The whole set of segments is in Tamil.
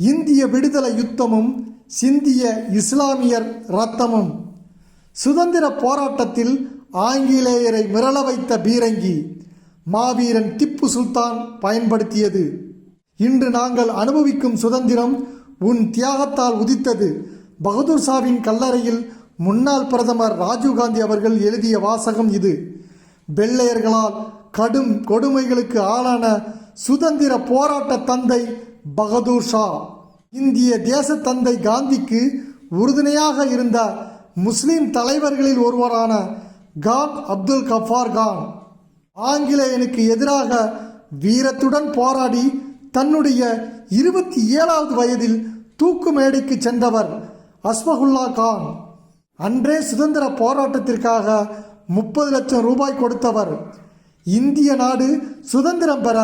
இந்திய விடுதலை யுத்தமும் சிந்திய இஸ்லாமியர் இரத்தமும். சுதந்திர போராட்டத்தில் ஆங்கிலேயரை மிரள வைத்த பீரங்கி மாவீரன் திப்பு சுல்தான் பயன்படுத்தியது. இன்று நாங்கள் அனுபவிக்கும் சுதந்திரம் உன் தியாகத்தால் உதித்தது. பகதூர் ஷாவின் கல்லறையில் முன்னாள் பிரதமர் ராஜீவ்காந்தி அவர்கள் எழுதிய வாசகம் இது. வெள்ளையர்களால் கடும் கொடுமைகளுக்கு ஆளான சுதந்திர போராட்ட தந்தை பகதூர் ஷா இந்திய தேச தந்தை காந்திக்கு உறுதுணையாக இருந்த முஸ்லிம் தலைவர்களில் ஒருவரான கான் அப்துல் கஃபார் கான் ஆங்கிலேயனுக்கு எதிராக வீரத்துடன் போராடி தன்னுடைய இருபத்தி ஏழாவது வயதில் தூக்கு மேடைக்கு சென்றவர் அஸ்மகுல்லா கான். அன்றே சுதந்திர போராட்டத்திற்காக முப்பது லட்சம் ரூபாய் கொடுத்தவர். இந்திய நாடு சுதந்திரம் பெற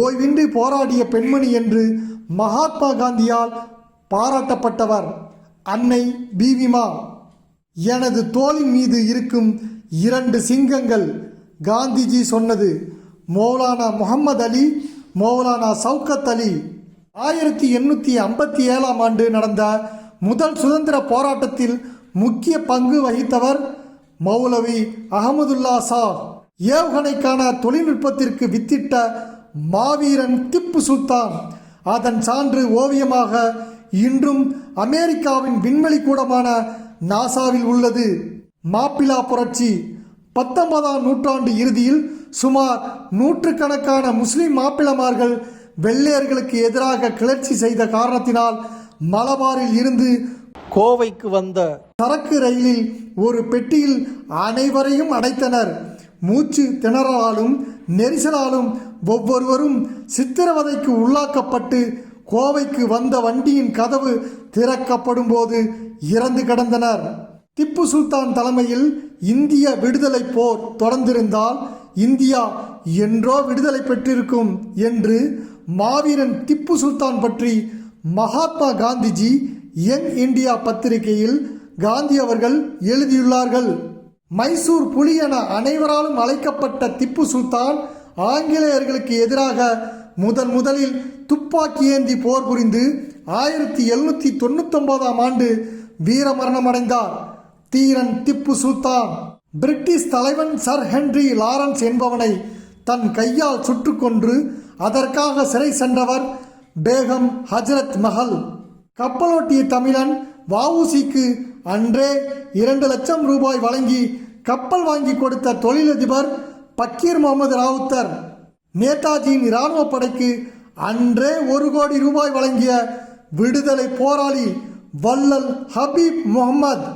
ஓய்வின்றி போராடிய பெண்மணி என்று மகாத்மா காந்தியால் பாராட்டப்பட்டவர் அன்னை பீவிமா. எனது தோளின் மீது இருக்கும் இரண்டு சிங்கங்கள் காந்திஜி சொன்னது மௌலானா முகமது அலி மௌலானா சவுகத் அலி. ஆயிரத்தி எண்ணூற்றி ஐம்பத்தி ஏழாம் ஆண்டு நடந்த முதல் சுதந்திர போராட்டத்தில் முக்கிய பங்கு வகித்தவர் மௌலவி அகமதுல்லா சா ஏவுகணைக்கான தொழில்நுட்பத்திற்கு வித்திட்ட மாவீரன் திப்பு சுல்தான். அதன் சான்று ஓவியமாக இன்றும் அமெரிக்காவின் விண்வெளி கூடமான நாசாவில் உள்ளது. மாப்பிளா புரட்சி பத்தொன்பதாம் நூற்றாண்டு இறுதியில் சுமார் நூற்றுக்கணக்கான முஸ்லிம் மாப்பிளமார்கள் வெள்ளையர்களுக்கு எதிராக கிளர்ச்சி செய்த காரணத்தினால் மலபாரில் இருந்து கோவைக்கு வந்த சரக்கு ரயிலில் ஒரு பெட்டியில் அனைவரையும் அடைத்தனர். மூச்சு திணறலாலும் நெரிசலாலும் ஒவ்வொருவரும் சித்திரவதைக்கு உள்ளாக்கப்பட்டு கோவைக்கு வந்த வண்டியின் கதவு திறக்கப்படும் போது இறந்து கிடந்தனர். திப்பு சுல்தான் தலைமையில் இந்திய விடுதலை போர் தொடர்ந்திருந்தால் இந்தியா என்றோ விடுதலை பெற்றிருக்கும் என்று மாவீரன் திப்பு சுல்தான் பற்றி மகாத்மா காந்திஜி யங் இந்தியா பத்திரிகையில் காந்தி அவர்கள் எழுதியுள்ளார்கள். மைசூர் புலி என அனைவராலும் அழைக்கப்பட்ட திப்பு சுல்தான் ஆங்கிலேயர்களுக்கு எதிராக முதன் முதலில் துப்பாக்கி ஏந்தி போர் புரிந்து ஆயிரத்தி எழுநூற்றி தொண்ணூத்தொன்பதாம் ஆண்டு வீரமரணம் அடைந்தார் தீரன் திப்பு சுல்தான். பிரிட்டிஷ் தலைவன் சர் ஹென்றி லாரன்ஸ் என்பவனை தன் கையால் சுட்டு கொன்று அதற்காக சிறை சென்றவர் பேகம் ஹஜரத் மஹல். கப்பலோட்டிய தமிழன் வஉசிக்கு அன்றே இரண்டு லட்சம் ரூபாய் வழங்கி கப்பல் வாங்கி கொடுத்த தொழிலதிபர் பக்கீர் முகமது ராவுத்தர். நேதாஜியின் இராணுவ படைக்கு அன்றே ஒரு கோடி ரூபாய் வழங்கிய விடுதலை போராளி வல்லல் ஹபீப் முகமது.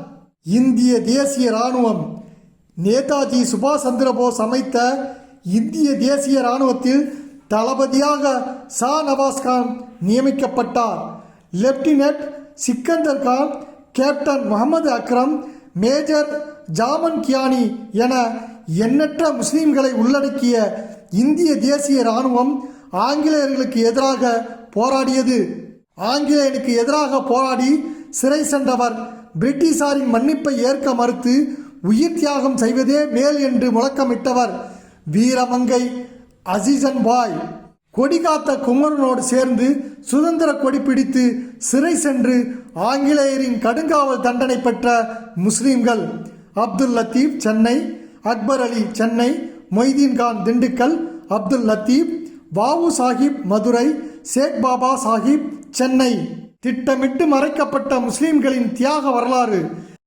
இந்திய தேசிய இராணுவம் நேதாஜி சுபாஷ் சந்திரபோஸ் அமைத்த இந்திய தேசிய இராணுவத்தில் தளபதியாக சா நவாஸ்கான் நியமிக்கப்பட்டார். Lieutenant Sikandar Khan captain Mohammed Akram major Zaman Kiani என எண்ணற்ற முஸ்லீம்களை உள்ளடக்கிய இந்திய தேசிய இராணுவம் ஆங்கிலேயர்களுக்கு எதிராக போராடியது. ஆங்கிலேயனுக்கு எதிராக போராடி சிறை சென்றவர் பிரிட்டிஷாரின் மன்னிப்பை ஏற்க மறுத்து உயிர் தியாகம் செய்வதே மேல் என்று முழக்கமிட்டவர் வீரமங்கை அசிசன் பாய். கொடிகாத்த குமரனோடு சேர்ந்து சுதந்திர கொடி பிடித்து சிறை சென்று ஆங்கிலேயரின் கடுங்காவல் தண்டனை பெற்ற முஸ்லீம்கள் அப்துல் லத்தீப் சென்னை அக்பர் அலி சென்னை மொய்தீன் கான் திண்டுக்கல் அப்துல் லத்தீப் வாவு சாஹிப் மதுரை ஷேக் பாபா சாஹிப் சென்னை. திட்டமிட்டு மறைக்கப்பட்ட முஸ்லிம்களின் தியாக வரலாறு